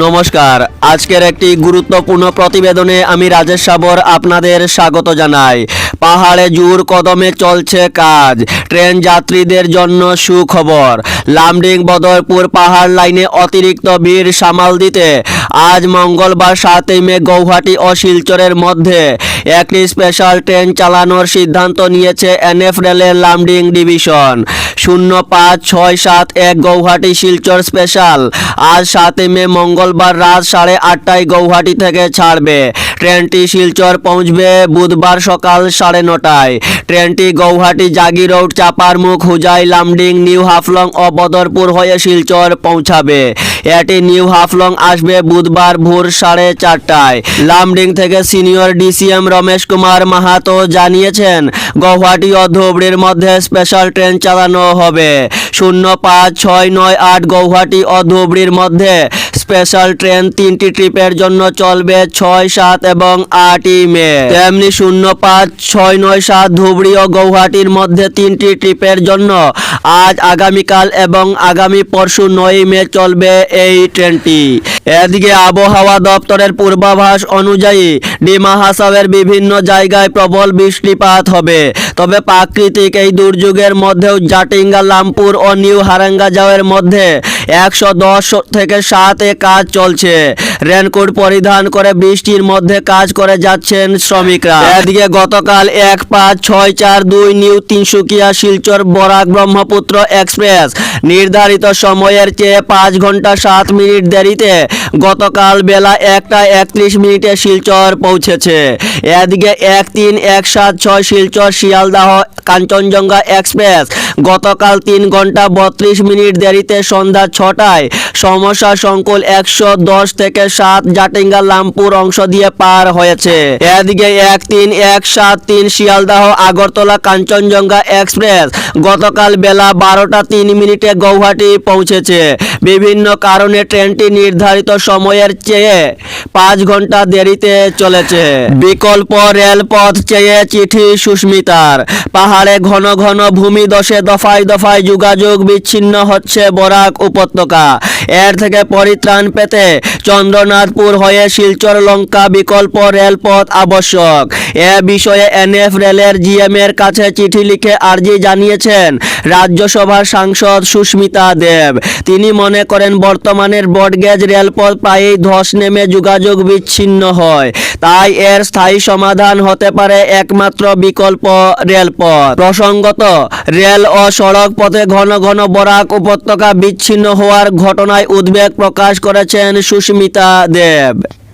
নমস্কার। আজকের একটি গুরুত্বপূর্ণ প্রতিবেদনে আমি রাজেশ সাবর আপনাদের স্বাগত জানাই। পাহাড়ে জোর কদমে চলছে কাজ। ট্রেন যাত্রীদের জন্য সুখবর। লামডিং বদরপুর পাহাড় লাইনে অতিরিক্ত ভিড় সামাল দিতে। আজ মঙ্গলবার সাতই মে গৌহাটি ও শিলচরের মধ্যে একটি স্পেশাল ট্রেন চালানোর সিদ্ধান্ত নিয়েছে এনএফ রেলের লামডিং ডিভিশন। শূন্য পাঁচ ছয় সাত এক গৌহাটি শিলচর স্পেশাল আজ সাতই মে মঙ্গলবার রাত সাড়ে আটটায় গৌহাটি থেকে ছাড়বে। ট্রেনটি শিলচর পৌঁছবে বুধবার সকাল সাড়ে নটায়। ট্রেনটি Guwahati Jagiroad Chaparmukh Hojai, Lumding, new Haflong ও বদরপুর হয়ে শিলচর পৌঁছাবে। এটি নিউ হাফলং আসবে বুধবার ভোর সাড়ে চারটায়। লামডিং থেকে সিনিয়র ডিসিএম রমেশ কুমার মাহাতো জানিয়েছেন, গৌহাটি ও ধুবড়ির মধ্যে স্পেশাল ট্রেন চালানো হবে। শূন্য পাঁচ ছয় নয় আট গৌহাটি ও ধুবড়ির মধ্যে স্পেশাল ট্রেন তিনটি ট্রিপের জন্য চলবে ছয় সাত এবং আটই মে। তেমনি শূন্য পাঁচ ছয় নয় সাত ধুবড়ি ও গৌহাটির মধ্যে তিনটি ট্রিপের জন্য আজ আগামীকাল এবং আগামী পরশু নয় মে চলবে এই ট্রেনটি এদিকে আবহাওয়া দপ্তরের পূর্বাভাস অনুযায়ী ডিমা হাসাওয়ের বিভিন্ন জায়গায় প্রবল বৃষ্টিপাত হবে। তবে প্রাকৃতিক এই দুর্যোগের মধ্যেও জাটিঙ্গা, লামপুর ও নিউ হারাঙ্গাজাওয়ের মধ্যে একশো দশ থেকে সাতে কাজ চলছে। রেনকোট পরিধান করে বৃষ্টির মধ্যে কাজ করে যাচ্ছেন শ্রমিকরা। এদিকে গতকাল এক পাঁচ ছয় চার দুই নিউ তিনসুকিয়া, শিলচর, বরাক, ব্রহ্মপুত্র এক্সপ্রেস নির্ধারিত সময়ের চেয়ে পাঁচ ঘণ্টা সাত মিনিট দেরিতে গতকাল বেলা একটা একত্রিশ মিনিটে শিলচর পৌঁছেছে। এদিকে এক তিন এক সাত ছয় শিলচর, শিয়ালদাহ কাঞ্চনজঙ্ঘা এক্সপ্রেস। গতকাল তিন ঘণ্টা বত্রিশ মিনিট দেরিতে সন্ধ্যা ছটায় সমস্যা সংকুল একশো দশ থেকে সাত জাটিঙ্গা লামপুর অংশ দিয়ে পার হয়েছে। এদিকে এক তিন এক সাত তিন শিয়ালদাহ আগরতলা কাঞ্চনজঙ্ঘা এক্সপ্রেস গতকাল বেলা বারোটা তিন মিনিটে গৌহাটি পৌঁছেছে। বিভিন্ন কারণে ট্রেনটি নির্ধারিত সময়ের চেয়ে পাঁচ ঘণ্টা দেরিতে চলেছে। বিকল্প রেলপথ চেয়ে চিঠি সুস্মিতার। পাহাড়ে ঘন ঘন ভূমি দশে দফায় দফায় যোগাযোগ বিচ্ছিন্ন হচ্ছে বরাক উপত্যকা। এর থেকে পরিত্রাণ পেতে চন্দ্রনাথপুর হয়ে শিলচর লঙ্কা বিকল্প রেলপথ আবশ্যক। এ বিষয়ে এনএফ রেলের জিএম এর কাছে চিঠি লিখে আর্জি জানিয়েছেন রাজ্যসভার সাংসদ সুস্মিতা দেব। তিনি মনে করেন, বর্তমানের ব্রডগেজ রেলপথ প্রায়ই ধস নেমে যোগাযোগ বিচ্ছিন্ন হয়। তাই এর স্থায়ী সমাধান হতে পারে একমাত্র বিকল্প রেলপথ। প্রসঙ্গত, রেল ও সড়ক পথে ঘন ঘন বরাক উপত্যকা বিচ্ছিন্ন হওয়ার ঘটনায় উদ্বেগ প্রকাশ করেছেন সুস্মিতা দেব।